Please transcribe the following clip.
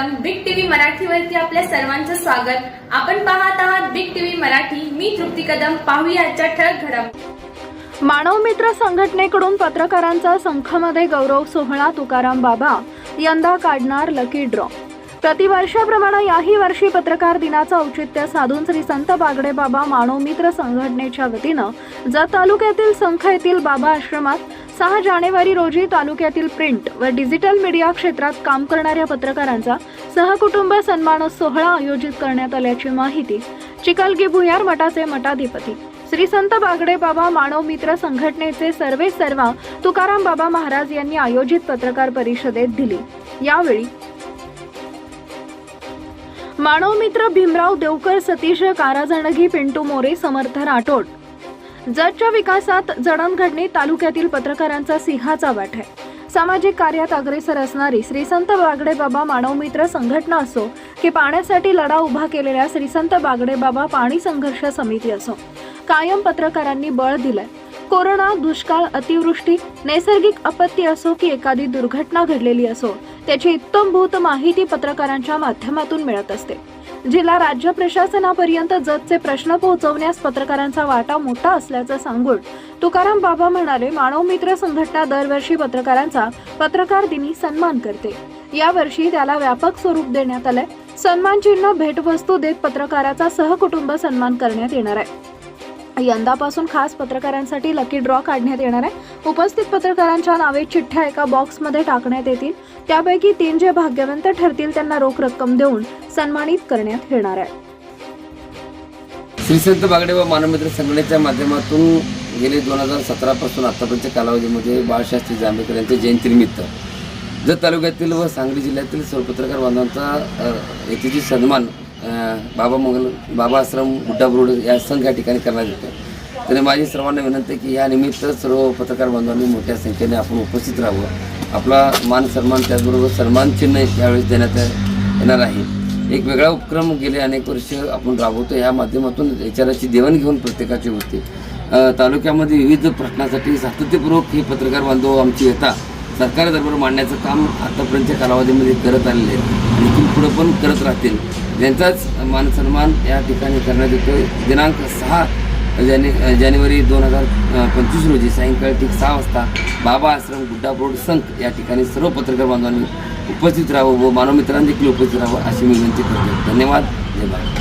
सर्वप्रथम big TV मराठीवरती आपल्या सर्वांचं स्वागत. आपण पाहत आहात बिग टीव्ही मराठी. मी तृप्ती कदम. पाहूया आजच्या ठळक घडामोडी मानव मित्र संघटनेकडून पत्रकारांचा संघामध्ये गौरव सोहळा तुकाराम बाबा यंदा काढणार लकी ड्रॉ प्रतिवर्षाप्रमाणे याही वर्षी पत्रकार दिनाचं औचित्य साधून श्री संत बागडे बाबा मानव मित्र संघटनेच्या वतीनं जत तालुक्यातील संख येथील बाबा आश्रमात सहा जानेवारी रोजी तालुक्यातील प्रिंट व डिजिटल मीडिया क्षेत्रात काम करणाऱ्या पत्रकारांचा सहकुटुंब सन्मान सोहळा आयोजित करण्यात आल्याची माहिती चिकलगी भुयार मठाचे मठाधिपती श्री संत बागडे बाबा मानव मित्र संघटनेचे सर्वे सर्वा तुकाराम बाबा महाराज यांनी आयोजित पत्रकार परिषदेत दिली. यावेळी मानव मित्र भीमराव देवकर सतीश काराजणगी पिंटू मोरे समर्थ राठोड जतच्या विकासात जडणघडणी तालुक्यातील पत्रकारांचा सिंहाचा वाट आहे. सामाजिक कार्यात अग्रेसर असणारी श्रीसंत बागडे बाबा मानव मित्र संघटना असो की पाण्यासाठी लढा उभा केलेल्या श्रीसंत बागडे बाबा पाणी संघर्ष समिती असो कायम पत्रकारांनी बळ दिलंय. कोरोना दुष्काळ अतिवृष्टी नैसर्गिक आपत्ती असो की एखादी दुर्घटना घडलेली असो त्याची इत्तमभूत माहिती पत्रकारांच्या माध्यमातून मिळत असते. जिल्हा राज्य प्रशासनापर्यंत जतचे प्रश्न पोहोचवण्यास पत्रकारांचा वाटा मोठा असल्याचं सांगून तुकाराम बाबा म्हणाले मानव मित्र संघटना दरवर्षी पत्रकारांचा पत्रकार दिनी सन्मान करते. यावर्षी त्याला व्यापक स्वरूप देण्यात आलंय. सन्मान चिन्ह भेटवस्तू देत पत्रकाराचा सहकुटुंब सन्मान करण्यात येणार आहे. यंदापासून खास पत्रकारांसाठी लकी ड्रॉ काढण्यात येणार आहे. उपस्थित पत्रकारांच्या नावे चिठ्ठ्या एका बॉक्समध्ये टाकण्यात येतील. त्यापैकी तीन जे भाग्यवंत ठरतील त्यांना रोख रक्कम देऊन सन्मानित करण्यात येणार आहे. श्रीसंत बागडे व मानवमित्र संघटनेच्या माध्यमातून गेले दोन हजार सतरापासून आत्तापर्यंतच्या कालावधीमध्ये बाळशास्त्री जांभेकर यांच्या जयंतीनिमित्त जत तालुक्यातील व सांगली जिल्ह्यातील सर्व पत्रकार बांधवांचा यथेची सन्मान बाबा मंगल बाबा आश्रम गुड्डा रोड या संघ या ठिकाणी करण्यात येतो. तरी माझी सर्वांना विनंती की या निमित्त सर्व पत्रकार बांधवांनी मोठ्या संख्येने आपण उपस्थित राहावं. आपला मान सन्मान त्याचबरोबर सन्मान चिन्ह यावेळेस देण्यात येणार आहे. एक वेगळा उपक्रम गेले अनेक वर्ष आपण राबवतो या माध्यमातून विचाराची देवाणघेवाण प्रत्येकाची होते. तालुक्यामध्ये विविध प्रश्नासाठी सातत्यपूर्वक हे पत्रकार बांधव आमची येता सरकार दरबार मांडण्याचं काम आतापर्यंतच्या कालावधीमध्ये करत आलेले आहेत. आणि इथून पुढं पण करत राहतील. यांचाच मान सन्मान या ठिकाणी करण्यात येतो दिनांक सहा जाने जानेवारी दोन हजार पंचवीस रोजी सायंकाळी ठीक सहा वाजता बाबा आश्रम गुड्डा रोड संख या ठिकाणी सर्व पत्रकार बांधवांनी उपस्थित राहावं व मानवमित्रांनी देखील उपस्थित राहावं अशी मी विनंती करतो धन्यवाद. जय भारत.